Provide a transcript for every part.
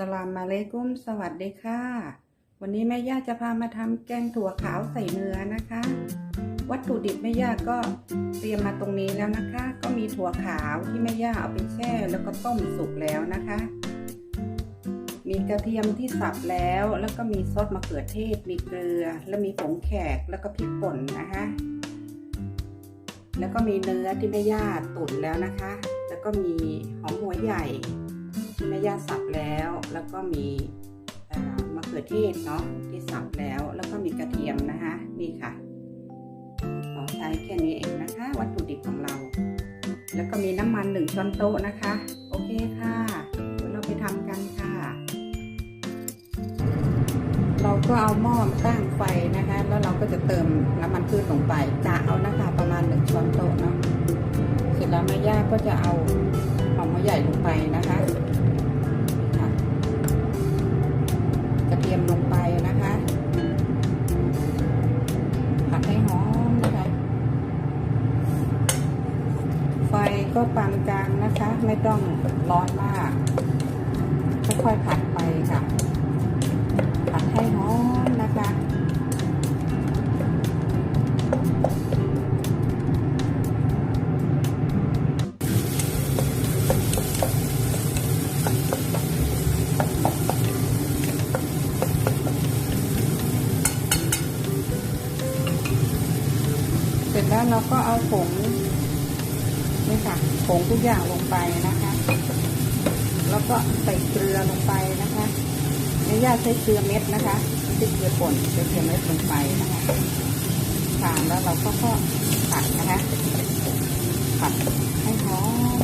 สลามมาเลกุ้มสวัสดีค่ะ วันนี้แม่ย่าจะพามาทำแกงถั่วขาวใส่เนื้อนะคะ วัตถุดิบแม่ย่าก็เตรียมมาตรงนี้แล้วนะคะ ก็มีถั่วขาวที่แม่ย่าเอาไปแช่แล้วก็ต้มสุกแล้วนะคะ มีกระเทียมที่สับแล้วแล้วก็มีซอสมะเขือเทศ มีเกลือ แล้วมีผงแขกแล้วก็พริกป่นนะคะแล้วก็มีเนื้อที่แม่ย่าตุ๋นแล้วนะคะ แล้วก็มีหอมหัวใหญ่ แม่ย่าสับแล้ว แล้วก็มีมะเขือเทศเนาะที่สับแล้ว แล้วก็มีกระเทียมนะคะนี่ค่ะเราใช้แค่นี้เองนะคะ วัตถุดิบของเรา แล้วก็มีน้ำมันหนึ่งช้อนโต๊ะนะคะ โอเคค่ะเดี๋ยวเราไปทำกันค่ะ เราก็เอาหม้อตั้งไฟนะคะ แล้วเราก็จะเติมน้ำมันพืชลงไปกะเอานะคะประมาณหนึ่งช้อนโต๊ะเนาะเสร็จแล้วแม่ย่าก็จะเอาหอมหัวใหญ่ลงไปนะคะ ทียมลงไปนะคะผัดให้หอมนะคะ ไฟก็ปานกลางนะคะ ไม่ต้องร้อนมากค่อยๆผัดไปค่ะ เราก็เอาผงนี่ค่ะผงทุกอย่างลงไปนะคะ แล้วก็ใส่เกลือลงไปนะคะเนย่าใช้เกลือเม็ดนะคะไม่ใช่เกลือป่นใช้เกลือเม็ดลงไปนะคะผ่านแล้วเราก็ก็ผัดนะคะผัดให้หอม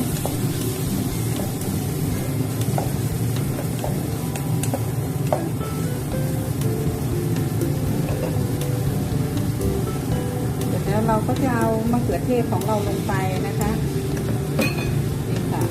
ก็จะเอามะเขือเทศของเราลงไปนะคะนี่ค่ะ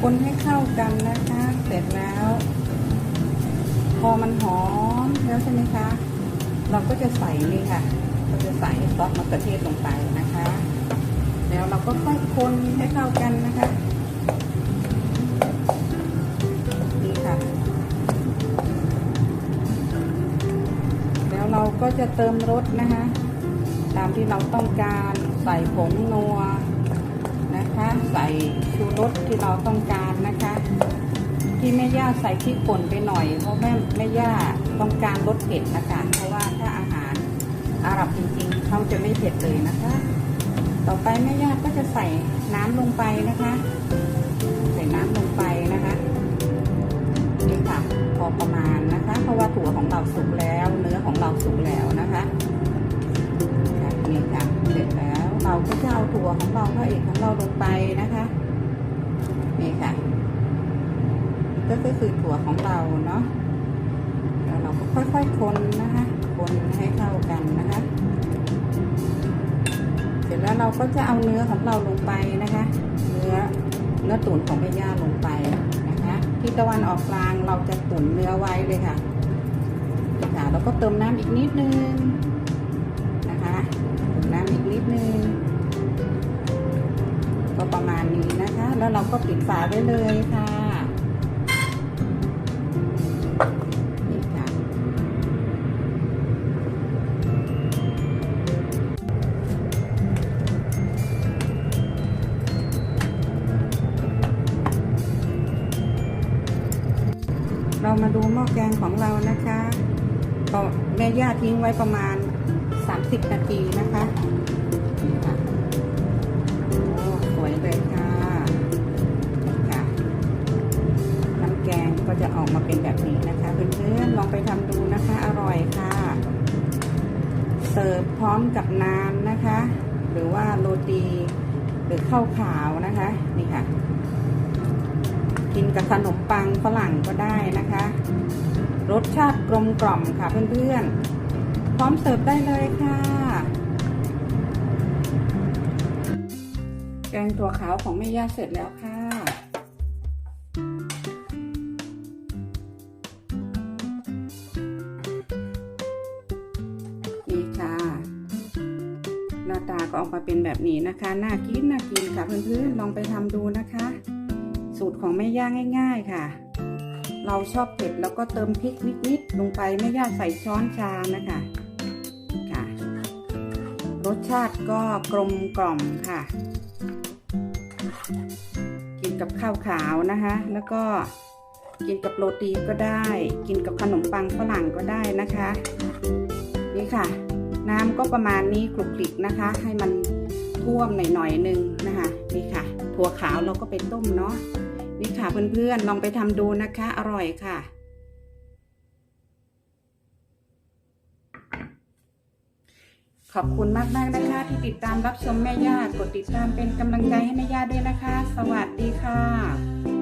คนให้เข้ากันนะคะ เสร็จแล้ว พอมันหอมแล้วใช่ไหมคะ เราก็จะใส่นี่ค่ะ เราจะใส่ซอสมะเขือเทศลงไปนะคะ แล้วเราก็ค่อยคนให้เข้ากันนะคะนี่ค่ะ แล้วเราก็จะเติมรสนะคะ ตามที่เราต้องการใส่ผงนัวนะคะ ใส่ชูรสที่เราต้องการนะคะที่แม่ย่าใส่พริกป่นไปหน่อยเพราะแม่แม่ย่าต้องการรสเผ็ดนะคะเพราะว่าถ้าอาหาร อาหรับจริงๆเขาจะไม่เผ็ดเลยนะคะ ต่อไปแม่ย่าก็จะใส่น้ำลงไปนะคะ ใส่น้ำลงไปนะคะนี่ค่ะพอประมาณนะคะ เพราะว่าถั่วของเราสุกแล้ว เนื้อของเราสุกแล้วนะคะนี่ค่ะเสร็จแล้วเราก็จะเอาถั่วของเราพระเอกของเราลงไปนะคะนี่ค่ะ ก็คือถั่วของเราเนาะแล้วเราก็ค่อยๆคนนะคะ คนให้เข้ากันนะคะ เสร็จแล้วเราก็จะเอาเนื้อของเราลงไปนะคะ เนื้อเนื้อตุ๋นของแม่ย่าลงไปนะคะ ที่ตะวันออกกลางเราจะตุ๋นเนื้อไว้เลยค่ะค่ะแล้วก็เติมน้ำอีกนิดนึงนะคะเติมน้ำอีกนิดนึงก็ประมาณนี้นะคะ แล้วเราก็ปิดฝาไว้เลยค่ะ มาดูหม้อแกงของเรานะคะก็แม่ย่าทิ้งไว้ประมาณ 30 นาทีนะคะโอ้สวยเลยค่ะค่ะ น้ำแกงก็จะออกมาเป็นแบบนี้นะคะ เพื่อนๆลองไปทำดูนะคะ อร่อยค่ะ เสิร์ฟพร้อมกับนานนะคะ หรือว่าโรตีหรือข้าวขาวนะคะ นี่ค่ะ กินกับขนมปังฝรั่งก็ได้นะคะ รสชาติกลมกล่อมค่ะเพื่อนๆ พร้อมเสิร์ฟได้เลยค่ะ แกงตัวขาวของแม่ย่าเสร็จแล้วค่ะนี่ค่ะ หน้าตาก็ออกมาเป็นแบบนี้นะคะ น่ากินน่ากินค่ะเพื่อนๆ ลองไปทำดูนะคะ สูตรของแม่ย่าง่าย ๆค่ะ เราชอบเผ็ดแล้วก็เติมพริกนิดๆลงไปแม่ย่าใส่ช้อนชานะคะค่ะ รสชาติก็กลมกล่อมค่ะ กินกับข้าวขาวนะคะ แล้วก็กินกับโรตีก็ได้ กินกับขนมปังฝรั่งก็ได้นะคะ นี่ค่ะ น้ำก็ประมาณนี้คลุกคลิกนะคะ ให้มันท่วมหน่อยๆหนึ่งนะคะ นี่ค่ะ ถั่วขาวเราก็ไปต้มเนาะ นี่ค่ะเพื่อนๆลองไปทำดูนะคะ อร่อยค่ะ ขอบคุณมากๆนะคะ ที่ติดตามรับชมแม่ย่ากดติดตามเป็นกำลังใจให้แม่ย่าด้วยนะคะ สวัสดีค่ะ